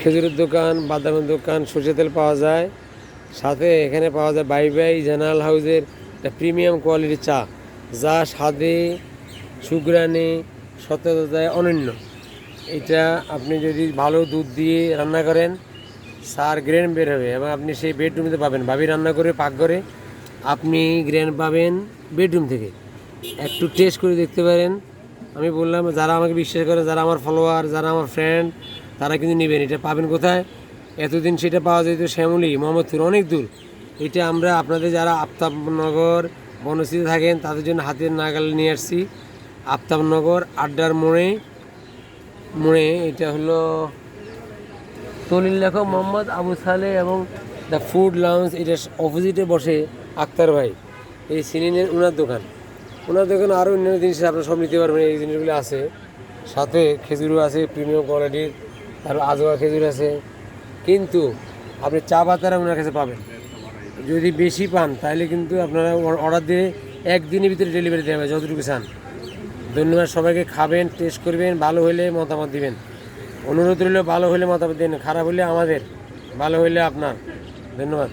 খেজুরের দোকান, বাদামের দোকান সরষে তেল পাওয়া যায়। সাথে এখানে পাওয়া যায় বাই বাই জেনারেল হাউসের একটা প্রিমিয়াম কোয়ালিটির চা, যা স্বাদে সুগ্রানে সতেজতায় অনন্য। এটা আপনি যদি ভালো দুধ দিয়ে রান্না করেন সার গ্রেন বের হবে এবং আপনি সেই বেডরুমে পাবেন। ভাবি রান্না করে, পাক করে, আপনি গ্রেন পাবেন বেডরুম থেকে। একটু টেস্ট করে দেখতে পারেন। আমি বললাম, যারা আমাকে বিশ্বাস করে, যারা আমার ফলোয়ার, যারা আমার ফ্রেন্ড তারা কিন্তু নেবেন। এটা পাবেন কোথায়? এতদিন সেটা পাওয়া যেত শ্যামলী, মোহাম্মদপুর, অনেক দূর। এটা আমরা আপনাদের যারা আফতাবনগর বনশ্রীতে থাকেন, তাদের জন্য হাতের নাগাল নিয়ে আসছি। আফতাবনগর, আড্ডার মোড়ে মোড়ে এটা হলো তলিল লেখক মোহাম্মদ আবু সালে এবং দ্য ফুড লাউন্স এটা অপোজিটে বসে আক্তার ভাই। এই সিনিনের উনার দোকান। ওনার দোকানে আরও অন্যান্য জিনিস আপনারা সব নিতে পারবেন, এই জিনিসগুলো আছে। সাথে খেজুরও আছে প্রিমিয়াম কোয়ালিটির তারপর আজোয়া খেজুর আছে। কিন্তু আপনি চা পাতারা ওনার কাছে পাবেন। যদি বেশি পান, তাহলে কিন্তু আপনারা অর্ডার দিয়ে একদিনের ভিতরে ডেলিভারি দেওয়া হবে, যতটুকু চান। ধন্যবাদ সবাইকে, খাবেন টেস্ট করবেন, ভালো হলে মতামত দিবেন। অনুরোধ রইল, ভালো হলে মতামত দিন, খারাপ হলে আমাদের, ভালো হলে আপনার। ধন্যবাদ।